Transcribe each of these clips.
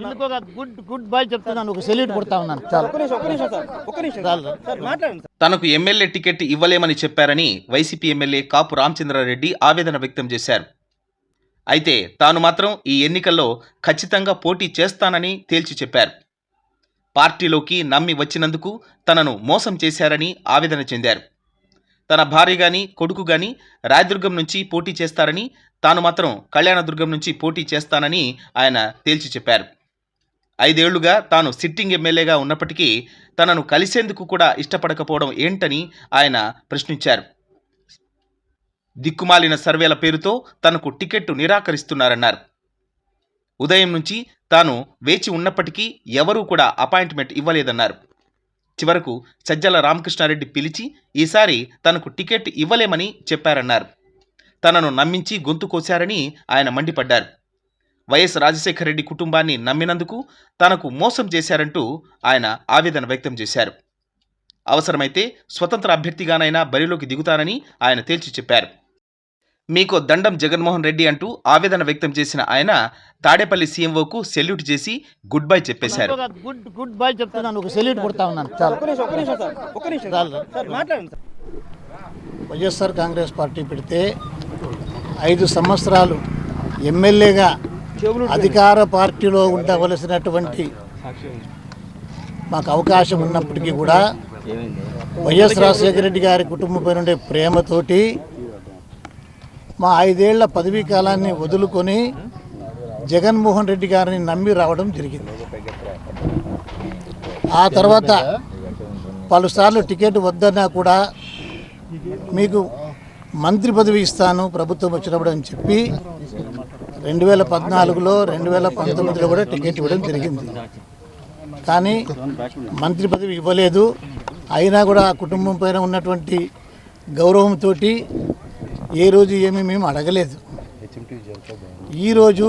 ఎందుకు ఒక good good bye చెప్తున్నాను ఒక సెల్యూట్ కొడతా ఉన్నాను. చాలు. తనకు ఎమ్మెల్యే టికెట్ ఇవ్వలేమని చెప్పారని వైసీపీ ఎమ్మెల్యే కాపు రామచంద్రారెడ్డి ఆవేదన వ్యక్తం చేశారు. అయితే తాను మాత్రం ఈ ఎన్నికల్లో ఖచ్చితంగా పోటీ చేస్తానని తేల్చి చెప్పారు. పార్టీలోకి నమ్మి వచ్చినందుకు తనను మోసం చేశారని ఆవేదన చెందారు. తన భార్య గాని కొడుకు గాని రాయదుర్గం నుంచి పోటీ చేస్తారని తాను మాత్రం కళ్యాణదుర్గం నుంచి పోటీ చేస్తానని ఆయన తేల్చి చెప్పారు. ఐదేళ్ళుగా తాను సిట్టింగ్ ఎమ్మెల్యేగా ఉన్నప్పటికీ తనను కలిసేందుకు కూడా ఇష్టపడకపోవడం ఏంటని ఆయన ప్రశ్నించారు. దిక్కుమాలిన సర్వేల పేరుతో తనకు టికెట్టు నిరాకరిస్తున్నారన్నారు. ఉదయం నుంచి తాను వేచి ఉన్నప్పటికీ ఎవరూ కూడా అపాయింట్మెంట్ ఇవ్వలేదన్నారు. చివరకు సజ్జల రామకృష్ణారెడ్డి పిలిచి ఈసారి తనకు టికెట్ ఇవ్వలేమని చెప్పారన్నారు. తనను నమ్మించి గొంతు కోశారని ఆయన మండిపడ్డారు. వైఎస్ రాజశేఖర రెడ్డి కుటుంబాన్ని నమ్మినందుకు తనకు మోసం చేశారంటూ ఆయన ఆవేదన వ్యక్తం చేశారు. అవసరమైతే స్వతంత్ర అభ్యర్థిగానైనా బరిలోకి దిగుతానని ఆయన తేల్చి చెప్పారు. మీకు దండం జగన్మోహన్ రెడ్డి అంటూ ఆవేదన వ్యక్తం చేసిన ఆయన తాడేపల్లి సీఎంఓకు సెల్యూట్ చేసి గుడ్ బై చెప్పేశారు. ఒక గుడ్ గుడ్ బాయ్ చెప్తున్నాను ఒక సెల్యూట్ కొడతా ఉన్నాను. చాలు. ఒక్క నిమిషం ఒక్క నిమిషం సార్ ఒక్క నిమిషం. చాలు. సార్ మాట్లాడండి సార్. వైఎస్ఆర్ కాంగ్రెస్ పార్టీ పెడితే ఐదు సంవత్సరాలు ఎమ్మెల్యేగా అధికార పార్టీలో ఉండవలసినటువంటి మాకు అవకాశం ఉన్నప్పటికీ కూడా వైఎస్ రాజశేఖర రెడ్డి గారి కుటుంబంపై ఉండే ప్రేమతోటి మా ఐదేళ్ళ పదవీ కాలాన్ని వదులుకొని జగన్మోహన్ రెడ్డి గారిని నమ్మి రావడం జరిగింది. ఆ తర్వాత పలుసార్లు టికెట్ వద్దన్నా కూడా మీకు మంత్రి పదవి ఇస్తాను ప్రభుత్వం వచ్చినప్పుడు అని చెప్పి రెండు వేల పద్నాలుగులో రెండు వేల పంతొమ్మిదిలో కూడా టికెట్ ఇవ్వడం జరిగింది. కానీ మంత్రి పదవి ఇవ్వలేదు. అయినా కూడా ఆ కుటుంబం పైన ఉన్నటువంటి గౌరవంతో ఏ రోజు ఏమీ మేము అడగలేదు. ఈరోజు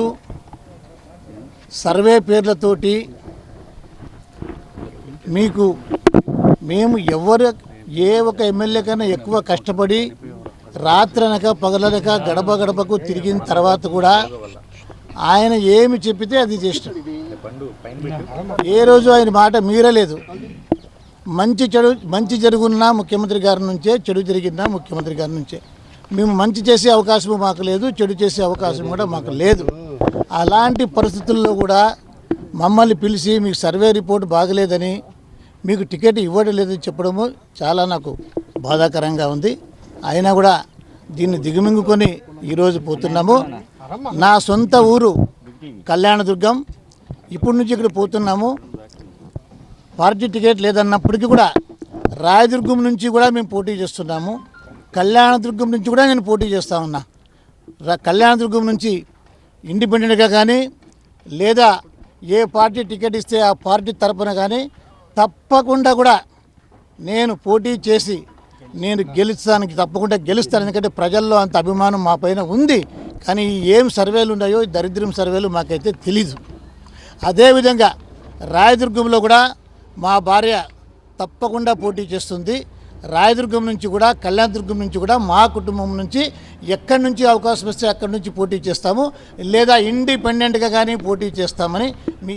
సర్వే పేర్లతోటి మీకు మేము ఎవరు ఏ ఒక ఎమ్మెల్యే కన్నా ఎక్కువ కష్టపడి రాత్రనక పగలనక గడప గడపకు తిరిగిన తర్వాత కూడా ఆయన ఏమి చెప్పితే అది చేస్తాడు. ఏ రోజు ఆయన మాట మీరలేదు. మంచి చెడు మంచి జరుగున్నా ముఖ్యమంత్రి గారి నుంచే చెడు జరిగినా ముఖ్యమంత్రి గారి నుంచే. మేము మంచి చేసే అవకాశం మాకు లేదు చెడు చేసే అవకాశం కూడా మాకు లేదు. అలాంటి పరిస్థితుల్లో కూడా మమ్మల్ని పిలిచి మీకు సర్వే రిపోర్ట్ బాగలేదని మీకు టికెట్ ఇవ్వడం లేదని చెప్పడము చాలా నాకు బాధాకరంగా ఉంది. అయినా కూడా దీన్ని దిగుమింగుకొని ఈరోజు పోతున్నాము. నా సొంత ఊరు కళ్యాణదుర్గం. ఇప్పటి నుంచి ఇక్కడ పోతున్నాము. పార్టీ టికెట్ లేదన్నప్పటికీ కూడా రాయదుర్గం నుంచి కూడా మేము పోటీ చేస్తున్నాము. కళ్యాణదుర్గం నుంచి కూడా నేను పోటీ చేస్తా ఉన్నా. కళ్యాణదుర్గం నుంచి ఇండిపెండెంట్గా కానీ లేదా ఏ పార్టీ టికెట్ ఇస్తే ఆ పార్టీ తరపున కానీ తప్పకుండా కూడా నేను పోటీ చేసి నేను గెలుస్తానికి తప్పకుండా గెలుస్తాను. ఎందుకంటే ప్రజల్లో అంత అభిమానం మా పైన ఉంది. కానీ ఏం సర్వేలు ఉన్నాయో దరిద్రం సర్వేలు మాకైతే తెలీదు. అదేవిధంగా రాయదుర్గంలో కూడా మా భార్య తప్పకుండా పోటీ చేస్తుంది. రాయదుర్గం నుంచి కూడా కళ్యాణదుర్గం నుంచి కూడా మా కుటుంబం నుంచి ఎక్కడి నుంచి అవకాశం వస్తే అక్కడి నుంచి పోటీ చేస్తాము. లేదా ఇండిపెండెంట్గా కానీ పోటీ చేస్తామని మీ